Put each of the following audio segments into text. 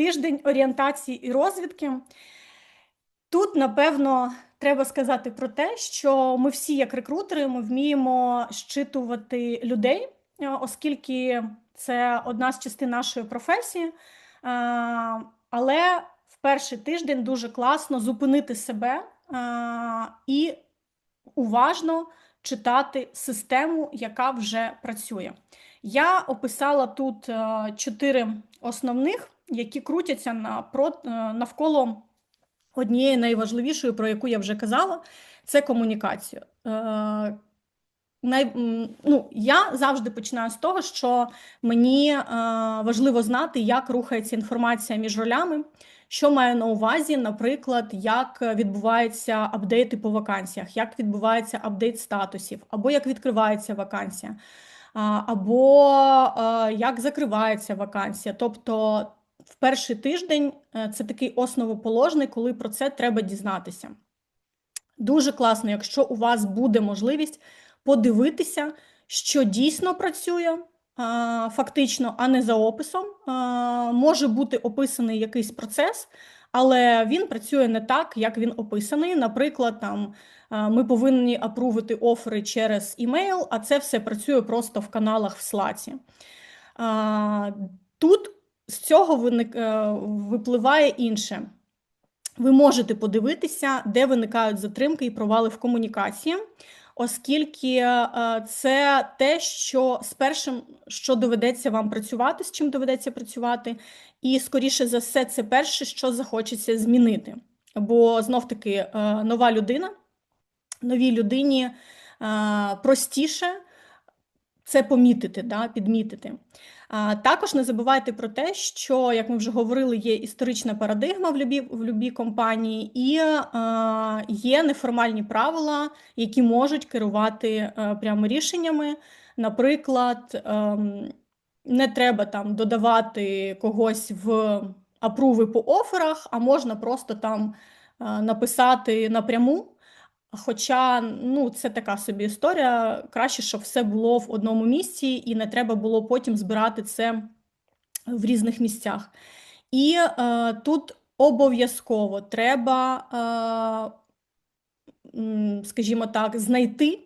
тиждень орієнтації і розвідки. Тут, напевно, треба сказати про те, що ми всі, як рекрутери, ми вміємо щитувати людей, е, оскільки це одна з частин нашої професії. Е, Але в перший тиждень дуже класно зупинити себе е, і уважно читати систему, яка вже працює. Я описала тут чотири основних, які крутяться напро- е, навколо однієї найважливішої, про яку я вже казала, це комунікація. Е, най, ну, я завжди починаю з того, що мені е, важливо знати, як рухається інформація між ролями. Що маю на увазі, наприклад, як відбуваються апдейти по вакансіях, як відбувається апдейт статусів, або як відкривається вакансія, або е, як закривається вакансія. Тобто в перший тиждень е, це такий основоположний, коли про це треба дізнатися. Дуже класно, якщо у вас буде можливість подивитися, що дійсно працює фактично, а не за описом. Може бути описаний якийсь процес, але він працює не так, як він описаний. Наприклад, там ми повинні апрувити офери через імейл, а це все працює просто в каналах в слаці. Тут з цього виник, е, випливає інше. Ви можете подивитися, де виникають затримки і провали в комунікації, оскільки е, це те, що з першим, що доведеться вам працювати, з чим доведеться працювати, і, скоріше за все, це перше, що захочеться змінити. Бо знов-таки е, нова людина, новій людині простіше це помітити, да, підмітити. А, Також не забувайте про те, що, як ми вже говорили, є історична парадигма в любій, в любій компанії, і а, є неформальні правила, які можуть керувати а, прямо рішеннями. Наприклад, а, ем, не треба там додавати когось в апруви по оферах, а можна просто там а, написати напряму. Хоча ну, це така собі історія. Краще, щоб все було в одному місці, і не треба було потім збирати це в різних місцях. І е, тут обов'язково треба, е, скажімо так, знайти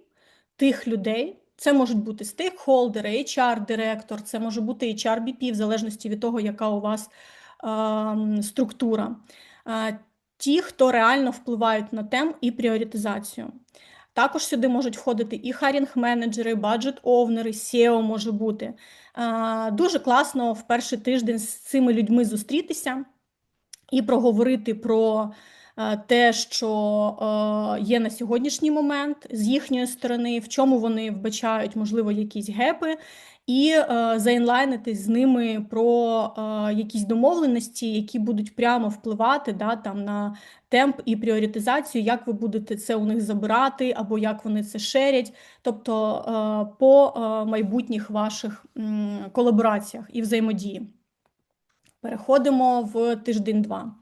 тих людей. Це можуть бути стейкхолдери, HR-директор, це може бути HR-BP, в залежності від того, яка у вас е, структура. Ті, хто реально впливають на тему і пріоритизацію. Також сюди можуть входити і харінг-менеджери, баджет-овнери, SEO може бути. Дуже класно в перший тиждень з цими людьми зустрітися і проговорити про те, що є на сьогоднішній момент з їхньої сторони, в чому вони вбачають, можливо, якісь гепи, і е, заінлайнитись з ними про е, якісь домовленості, які будуть прямо впливати да, там, на темп і пріоритизацію, як ви будете це у них забирати, або як вони це шерять, тобто е, по е, майбутніх ваших колабораціях і взаємодії. Переходимо в тиждень-два.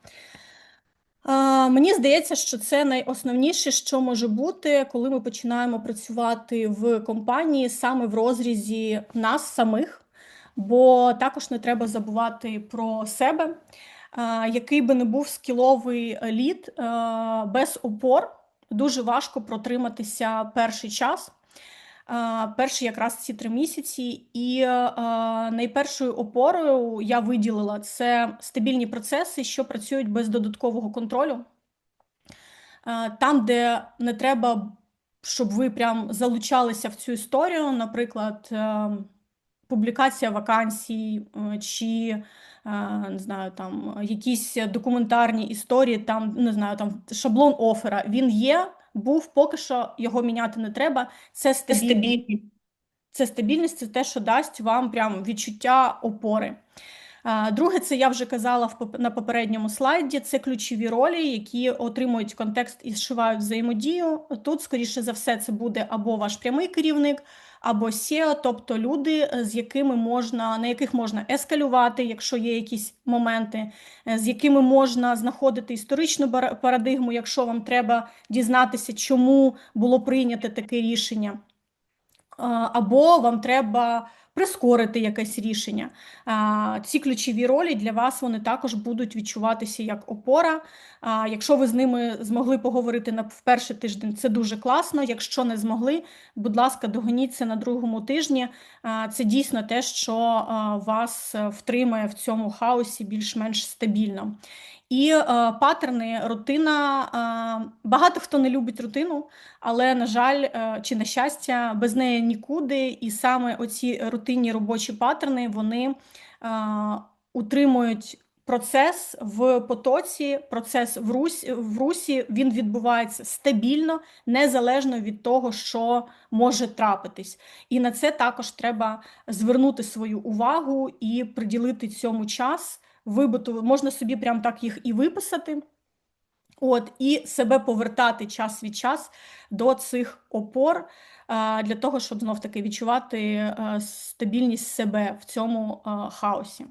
Мені здається, що це найосновніше, що може бути, коли ми починаємо працювати в компанії саме в розрізі нас самих, бо також не треба забувати про себе, який би не був скіловий лід без опор, дуже важко протриматися перший час. Перші якраз ці три місяці, і найпершою опорою я виділила це стабільні процеси, що працюють без додаткового контролю. Там, де не треба, щоб ви прям залучалися в цю історію, наприклад, е, публікація вакансій е, чи е, не знаю, там якісь документарні історії, там не знаю, там шаблон офера. Він є, був поки що його міняти не треба. Це стабільність. Це стабільність, це те, що дасть вам прям відчуття опори. Друге, це я вже казала на попередньому слайді. Це ключові ролі, які отримують контекст і зшивають взаємодію. Тут, скоріше за все, це буде або ваш прямий керівник, або SEO, тобто люди, з якими можна на яких можна ескалювати, якщо є якісь моменти, е, з якими можна знаходити історичну парадигму, якщо вам треба дізнатися, чому було прийнято таке рішення. Або вам треба прискорити якесь рішення. Ці ключові ролі для вас вони також будуть відчуватися як опора. Якщо ви з ними змогли поговорити на перший тиждень, це дуже класно. Якщо не змогли, будь ласка, догоніться на другому тижні. Це дійсно те, що вас втримає в цьому хаосі більш-менш стабільно. І е, паттерни, рутина. Багато хто не любить рутину, але, на жаль, е, чи на щастя, без неї нікуди. І саме оці рутинні робочі паттерни вони е, утримують процес в потоці, процес в русі, в русі він відбувається стабільно, незалежно від того, що може трапитись. І на це також треба звернути свою увагу і приділити цьому час вибуту, можна собі прям так їх і виписати. От, і себе повертати час від час до цих опор для того, щоб знов таки відчувати стабільність себе в цьому хаосі.